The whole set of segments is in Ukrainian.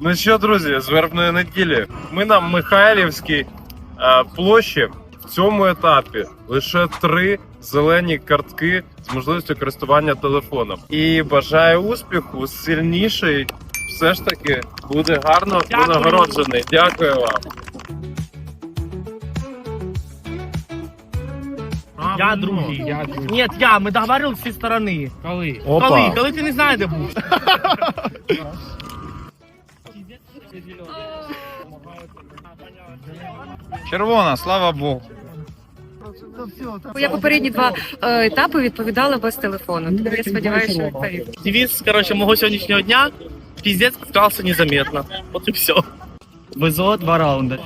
Ну що, друзі, з вербної неділі. Ми на Михайлівській е, площі. В цьому етапі лише три зелені картки з можливістю користування телефоном. І бажаю успіху. Сильніший все ж таки буде гарно винагороджений. Дякую вам. Я другий. Я другий. Ні, я, ми договорились зі сторони. Коли? Коли? Коли ти не знаєш, де був. Червона, слава Богу. Я попередні два е, етапи відповідала без телефону. Тому я сподіваюся, що відповів. Девиз, короче, мого сьогоднішнього дня. Пиздец вкрався незаметно. От і все. Везло два раунди.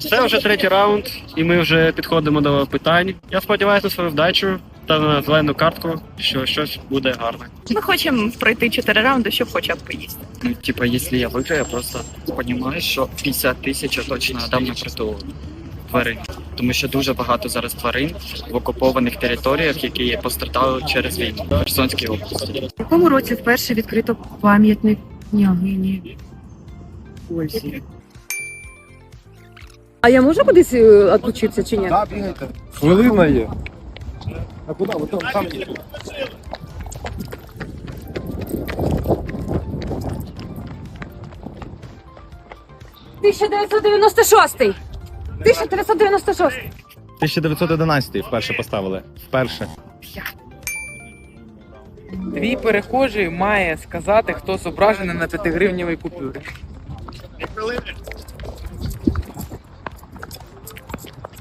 Це вже третій раунд, і ми вже підходимо до питань. Я сподіваюся на свою вдачу та на зелену картку, що щось буде гарне. Ми хочемо пройти чотири раунди, щоб хоча б поїсти. Ну, типа, якщо я виграю, я просто розумію, що 50 тисяч я точно дам на притул тварин. Тому що дуже багато зараз тварин в окупованих територіях, які постраждали через війну в Херсонській області. В якому році вперше відкрито пам'ятник княгині Ользі? А я можу кудись е, відключитися чи ні? Хвилина є. А куди? Ви там є. Тисяча дев'ятсот дев'яносто шостий. 1996. 1911 вперше поставили. Вперше. Твій перехожий має сказати, хто зображений на 5-гривневій купюрі.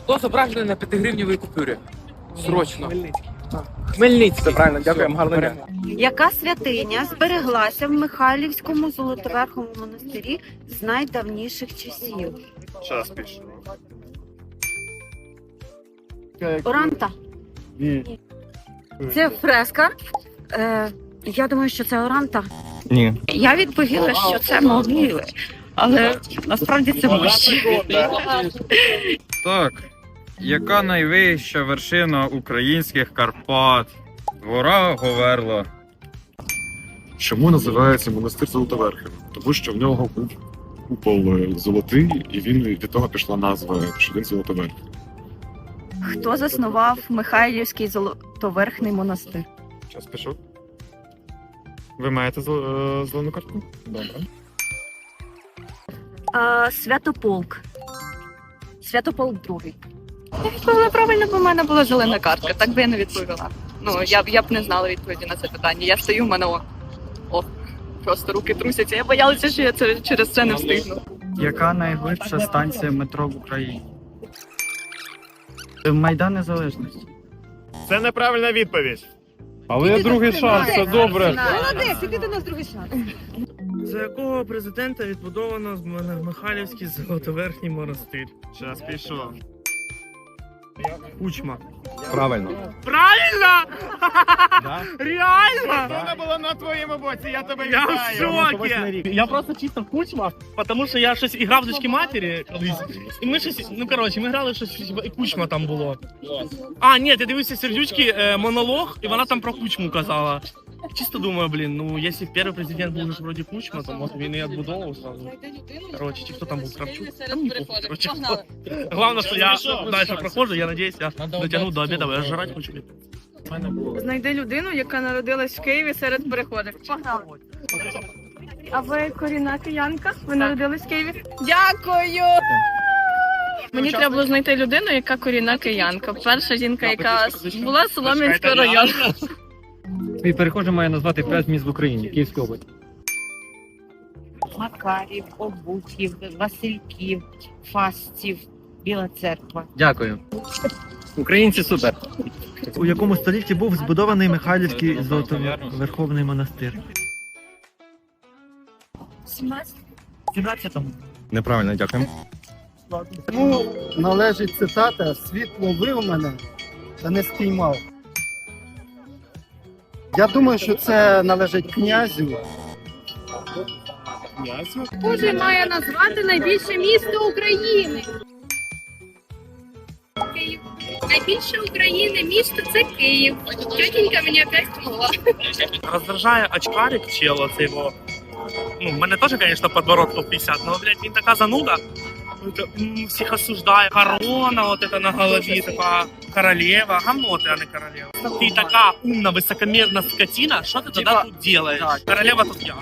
Хто зображений на 5-гривневій купюрі? Срочно. Хмельницький. Це правильно, дякуємо, гарного дня. Яка святиня збереглася в Михайлівському Золотоверховому монастирі з найдавніших часів? Час пішов. Оранта. Це фреска. Е, я думаю, що це оранта. Ні. Я відповіла, що це могили, але насправді це мощі. Так. Яка найвища вершина українських Карпат? Гора Говерла. Чому називається монастир Золотоверхів? Тому що в нього був купол е, золотий, і він від того пішла назва, що він золотоверхів. Хто заснував Михайлівський Золотоверхний монастир? Час пішов. Ви маєте зел- е, зелену картку? Добре. Е, Святополк. Святополк другий. Я відповіла правильно, бо в мене була зелена картка, так би я не відповіла. Ну, я б я б не знала відповіді на це питання. Я стою, в мене о, о просто руки трусяться. Я боялася, що я це через це не встигну. Яка найглибша станція метро в Україні? Майдан Незалежності. Це неправильна відповідь. Але є другий шанс, все добре. Молодець, іди до нас другий шанс. За якого президента відбудовано з Михайлівський Золотоверхній монастир? Час пішов. Кучма. Правильно. Правильно? Реально? Вона була на твоєму боці, я тебе Я в шокі! Я просто чисто кучма, тому що я щось іграв в дочки матері колись. І ми щось, ну коротше, ми грали щось, і кучма там було. А, ні, ти дивився сердючки е, монолог, і вона там про кучму казала. Чисто думаю, блін, ну якщо перший президент був ж вроді кучма, то може він і відбудовував сразу. Коротше, чи хто там був Кравчук? Та мені похуй, коротше. Главное, що я далі проходжу, я надіюсь, я дотягну до обіду, бо я жрать хочу. Знайди людину, яка народилась в Києві серед переходів. Погнали. А ви корінна киянка? Ви народились в Києві? Дякую! Мені треба було знайти людину, яка корінна киянка. Перша жінка, яка була з Солом'янського району. Твій перехожий має назвати 5 міст в Україні, Київська область. Макарів, Обухів, Васильків, Фастів, Біла церква. Дякую. Українці супер. У якому столітті був збудований Михайлівський Золотоверховний монастир? 17-му. Неправильно, дякую. Йому належить цитата Світ ловив мене та не спіймав. Я думаю, що це належить князю. Князю? Кожен має назвати найбільше місто України. Найбільше України місто це Київ. Тетенька мені опять помогла. Роздражає очкарик чела цей бо. Ну, мене теж, звісно, подбород 150, але, блядь, він така зануда. Ну, м, Всіх. Корона, вот это на голові, така королева. Гамно ти, а не королева. Ти така умна, високомірна скотина, що ти тоді тут робиш? Королева тут я.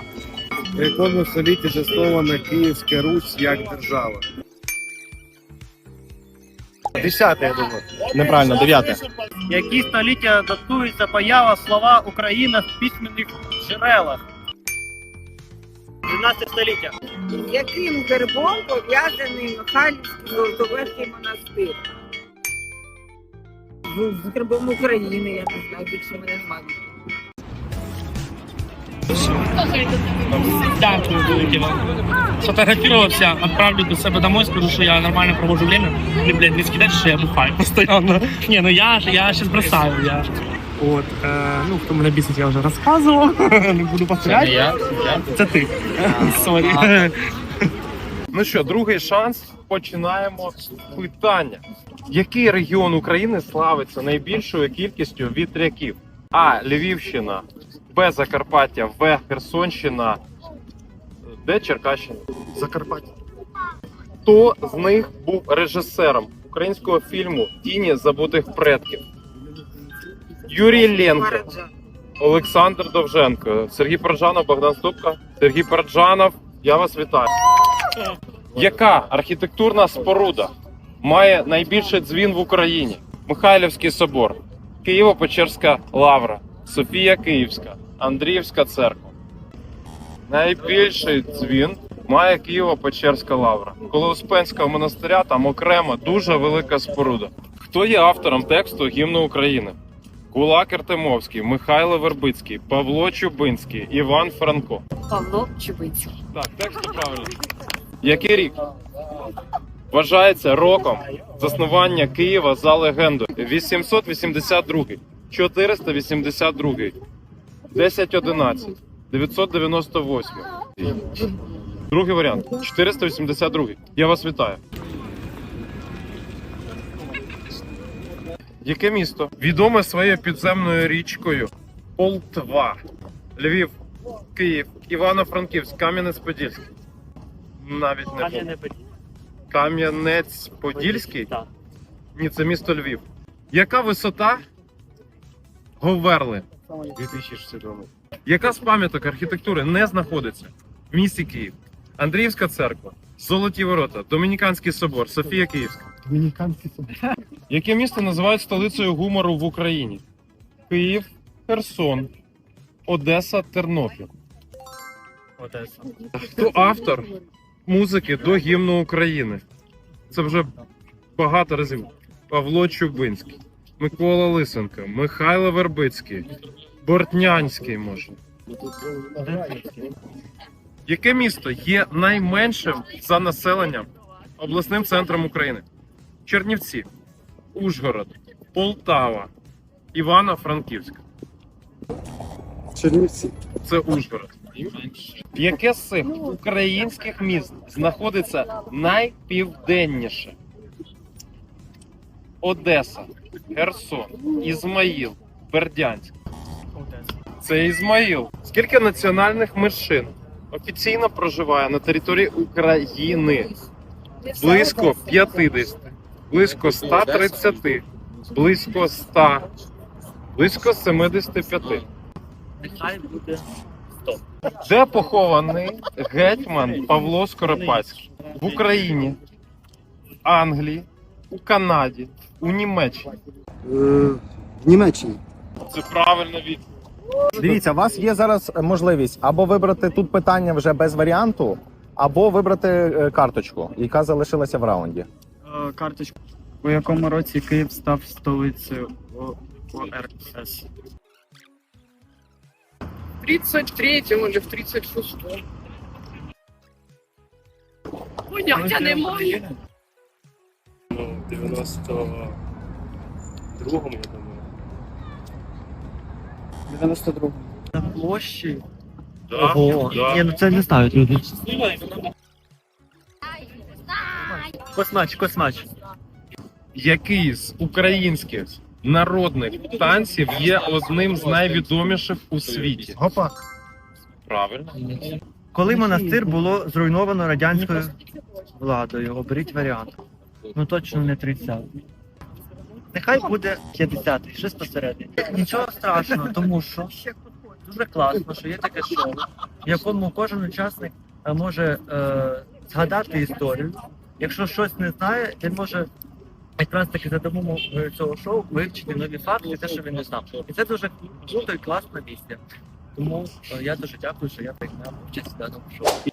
В якому столітті заснована Київська Русь як держава? Десяте, я думаю. Неправильно, дев'яте. Які століття датується поява слова Україна в письменних джерелах? 12 століття. Яким гербом пов'язаний Михайлівський Золотоверхий монастир? З, з гербом України, я не знаю, більше мене немає. Дякую велике вам. Сфотографировался, отправлю до себе домой, скажу, что я нормально провожу время. Или, блядь, не скидать, что я бухаю постоянно. Не, ну я, я сейчас бросаю, я. Вот, э, ну, хто мене бісить, я вже розказував. Не буду повторяти. я. Це ти. Сорі. Ну що, другий шанс. Починаємо з питання. Який регіон України славиться найбільшою кількістю вітряків? А. Львівщина, Б. Закарпаття, В. Херсонщина, Д. Черкащина. Закарпаття. Хто з них був режисером українського фільму Тіні забутих предків? Юрій Ленко, Олександр Довженко, Сергій Парджанов, Богдан Ступка, Сергій Парджанов. Я вас вітаю. Яка архітектурна споруда має найбільший дзвін в Україні? Михайлівський собор, Києво-Печерська лавра, Софія Київська, Андріївська церква. Найбільший дзвін має Києво-Печерська лавра. Коло Успенського монастиря там окрема дуже велика споруда. Хто є автором тексту гімну України? Кулак Артемовський, Михайло Вербицький, Павло Чубинський, Іван Франко. Павло Чубинський. Так, текст правильно. Який рік? Вважається роком заснування Києва за легендою. 882, 482, 1011, 998. Другий варіант 482. Я вас вітаю. Яке місто? Відоме своєю підземною річкою Полтва. Львів, Київ, Івано-Франківськ, Кам'янець-Подільський. Навіть не був. Кам'янець-Подільський? Так. Ні, це місто Львів. Яка висота Говерли? 2062. Яка з пам'яток архітектури не знаходиться в місті Київ? Андріївська церква, Золоті ворота, Домініканський собор, Софія Київська. Домініканський собор. Яке місто називають столицею гумору в Україні? Київ, Херсон, Одеса, Тернопіль. Одеса. Хто автор музики до гімну України? Це вже багато разів. Павло Чубинський, Микола Лисенко, Михайло Вербицький, Бортнянський може. Яке місто є найменшим за населенням обласним центром України? Чернівці, Ужгород, Полтава, Івано-Франківськ. Чернівці. Це Ужгород. Яке з цих українських міст знаходиться найпівденніше? Одеса, Херсон, Ізмаїл, Бердянськ. Це Ізмаїл. Скільки національних меншин офіційно проживає на території України? Близько 50, близько 130, близько 100, близько 75. Нехай буде Де похований гетьман Павло Скоропадський? В Україні, в Англії, у Канаді, у Німеччині. В Німеччині. Це правильно від. Дивіться, у вас є зараз можливість або вибрати тут питання вже без варіанту, або вибрати е, карточку, яка залишилася в раунді. Е, Карточку. У якому році Київ став столицею ОРС? 33-му чи в 36-му. Поняття немає. ну, 92-му, я думаю. 92. На площі. Ого. Ні, ну це не знають люди. Космач, космач. який з українських народних танців є одним з найвідоміших у світі? Гопак. Правильно. Коли монастир було зруйновано радянською владою, оберіть варіант. Ну точно не 30. Нехай буде 50, щось посередині. Нічого страшного, тому що дуже класно, що є таке шоу, в якому кожен учасник е, може е, згадати історію. Якщо щось не знає, він може якраз таки за допомогою цього шоу вивчити нові факти, те, що він не знав. І це дуже круто і класна місія. Тому е, я дуже дякую, що я прийняв участь в даному шоу.